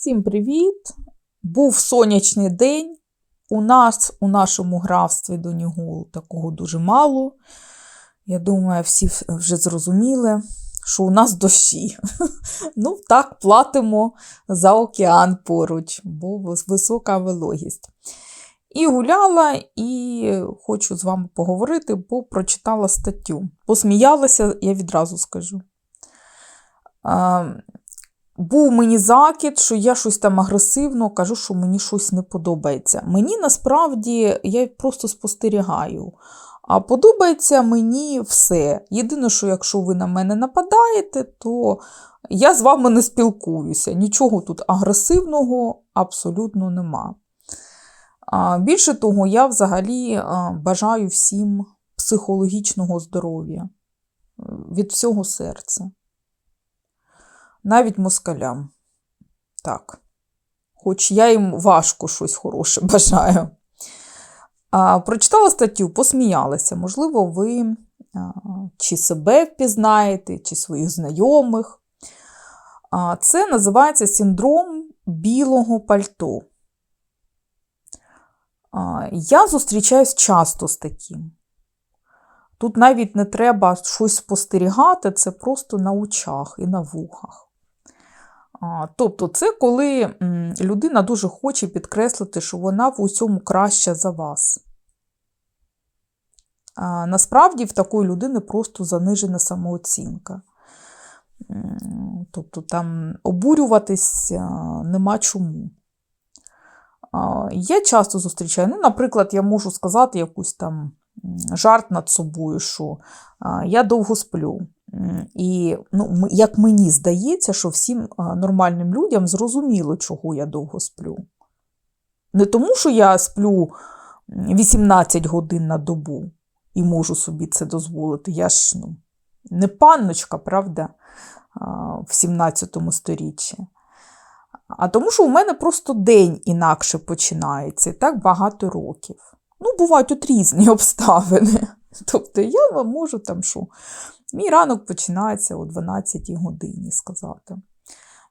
Всім привіт! Був сонячний день. У нас у нашому графстві до нього такого дуже мало. Я думаю, всі вже зрозуміли, що у нас дощі. Ну, так, платимо за океан поруч, бо висока вологість. І гуляла, і хочу з вами поговорити, бо прочитала статтю. Посміялася, я відразу скажу. Був мені закид, що я щось там агресивно кажу, що мені щось не подобається. Мені насправді я просто спостерігаю. А подобається мені все. Єдине, що якщо ви на мене нападаєте, то я з вами не спілкуюся. Нічого тут агресивного абсолютно нема. Більше того, я взагалі бажаю всім психологічного здоров'я від всього серця навіть москалям. Так. Хоч я їм важко щось хороше бажаю. А, Прочитала статтю, посміялася. Можливо, ви а, чи себе впізнаєте, чи своїх знайомих. А, Це називається синдром білого пальто. А, Я зустрічаюсь часто з таким. Тут навіть не треба щось спостерігати, це просто на очах і на вухах. Тобто, це коли людина дуже хоче підкреслити, що вона в усьому краща за вас. Насправді, в такої людини просто занижена самооцінка. Тобто там обурюватись нема чому. Я часто зустрічаю, ну, наприклад, я можу сказати якусь там жарт над собою, що я довго сплю. І ну, як мені здається, що всім нормальним людям зрозуміло, чого я довго сплю. Не тому, що я сплю 18 годин на добу і можу собі це дозволити. Я ж ну, не панночка, правда, в 17 сторіччі. А тому, що у мене просто день інакше починається, і так багато років. Ну, бувають от різні обставини. Тобто я вам можу там що Мій ранок починається о 12 годині сказати.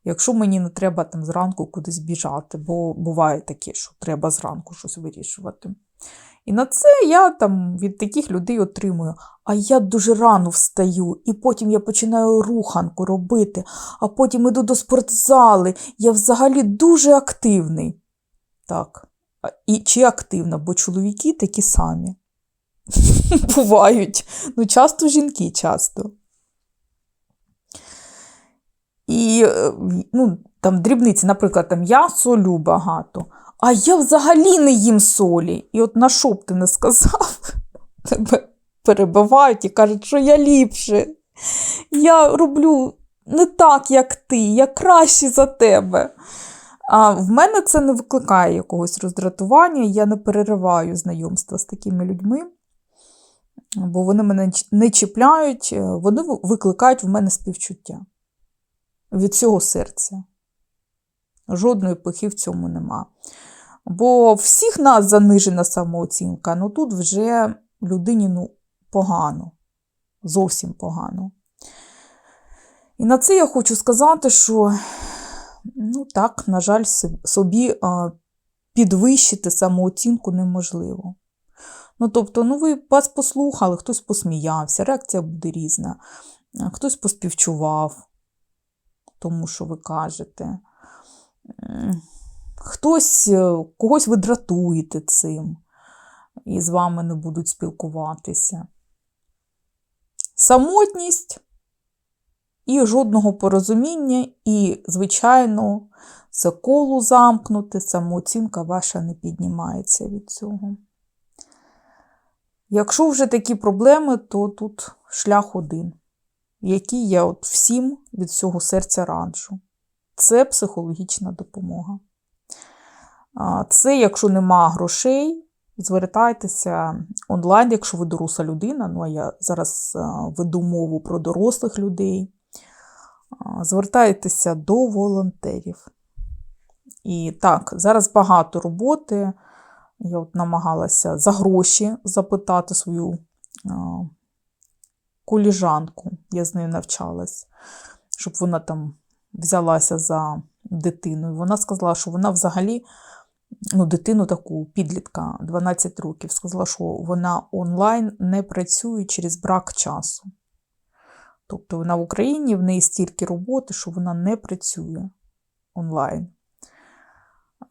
Якщо мені не треба там зранку кудись біжати, бо буває таке, що треба зранку щось вирішувати. І на це я там від таких людей отримую. А я дуже рано встаю, і потім я починаю руханку робити, а потім іду до спортзали. Я взагалі дуже активний. Так, і чи активна, бо чоловіки такі самі. бувають. Ну, часто жінки часто. І е, ну, там дрібниці, наприклад, там я солю багато, а я взагалі не їм солі. І от на що б ти не сказав, тебе перебивають і кажуть, що я ліпше. Я роблю не так, як ти, я краще за тебе. А в мене це не викликає якогось роздратування, я не перериваю знайомства з такими людьми бо вони мене не чіпляють, е, вони викликають в мене співчуття від цього серця. Жодної пихи в цьому нема. Бо всіх нас занижена самооцінка, ну тут вже людині ну, погано, зовсім погано. І на це я хочу сказати, що, ну так, на жаль, собі підвищити самооцінку неможливо. Ну, тобто, ну, ви вас послухали, хтось посміявся, реакція буде різна, хтось поспівчував, тому що ви кажете. Хтось е, когось ви дратуєте цим і з вами не будуть спілкуватися. Самотність і жодного порозуміння, і, звичайно, це коло замкнуте, самооцінка ваша не піднімається від цього. Якщо вже такі проблеми, то тут шлях один, який я от всім від всього серця раджу. Це психологічна допомога. Це, якщо нема грошей, звертайтеся онлайн, якщо ви доросла людина. Ну, а я зараз веду мову про дорослих людей. Звертайтеся до волонтерів. І так, зараз багато роботи. Я от намагалася за гроші запитати свою коліжанку, я з нею навчалась, щоб вона там взялася за дитиною. Вона сказала, що вона взагалі, ну, дитину таку, підлітка, 12 років, сказала, що вона онлайн не працює через брак часу. Тобто вона в Україні, в неї стільки роботи, що вона не працює онлайн.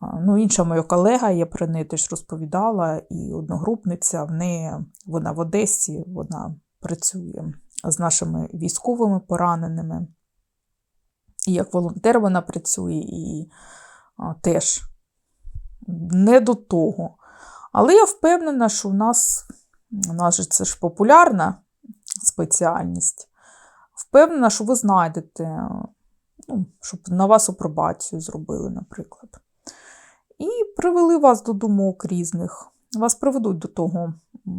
Ну, інша моя колега, я про неї теж розповідала, і одногрупниця, в неї, вона в Одесі, вона працює з нашими військовими пораненими. І як волонтер вона працює, і а, теж не до того. Але я впевнена, що в нас, у нас же це ж популярна спеціальність. Впевнена, що ви знайдете, ну, щоб на вас апробацію зробили, наприклад. І привели вас до думок різних. Вас приведуть до того,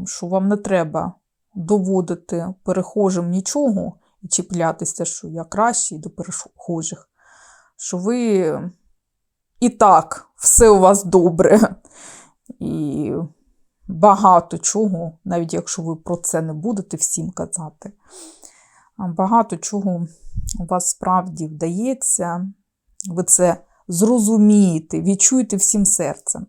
що вам не треба доводити перехожим нічого і чіплятися, що я кращий до перехожих, що ви і так все у вас добре. І багато чого, навіть якщо ви про це не будете всім казати, багато чого у вас справді вдається, ви це зрозумієте, відчуєте всім серцем.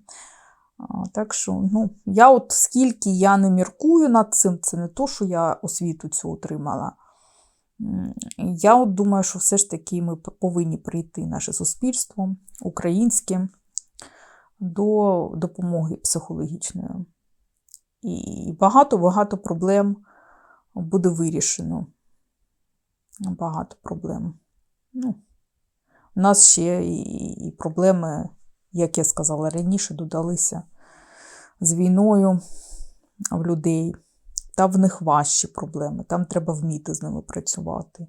Так що, ну, я от скільки я не міркую над цим, це не то, що я освіту цю отримала. Я от думаю, що все ж таки ми повинні прийти, наше суспільство українське, до допомоги психологічної. І багато-багато проблем буде вирішено. Багато проблем. Ну, у нас ще і, проблеми, як я сказала раніше, додалися з війною в людей. Та в них важчі проблеми. Там треба вміти з ними працювати.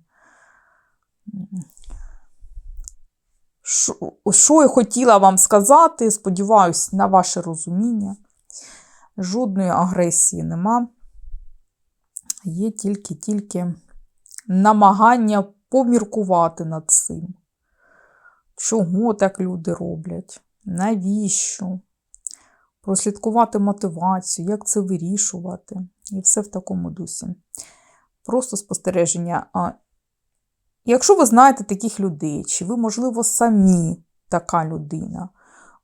Що, я хотіла вам сказати, сподіваюсь, на ваше розуміння. Жодної агресії нема. Є тільки-тільки намагання поміркувати над цим. Чого так люди роблять? Навіщо? Прослідкувати мотивацію, як це вирішувати. І все в такому дусі. Просто спостереження. Якщо ви знаєте таких людей, чи ви, можливо, самі така людина,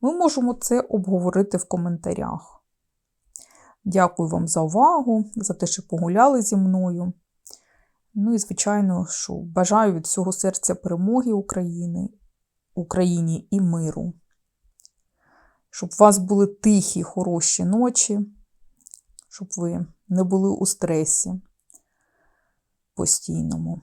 ми можемо це обговорити в коментарях. Дякую вам за увагу, за те, що погуляли зі мною. Ну і, звичайно, що бажаю від всього серця перемоги України, Україні і миру. Щоб у вас були тихі, хороші ночі, щоб ви не були у стресі постійному.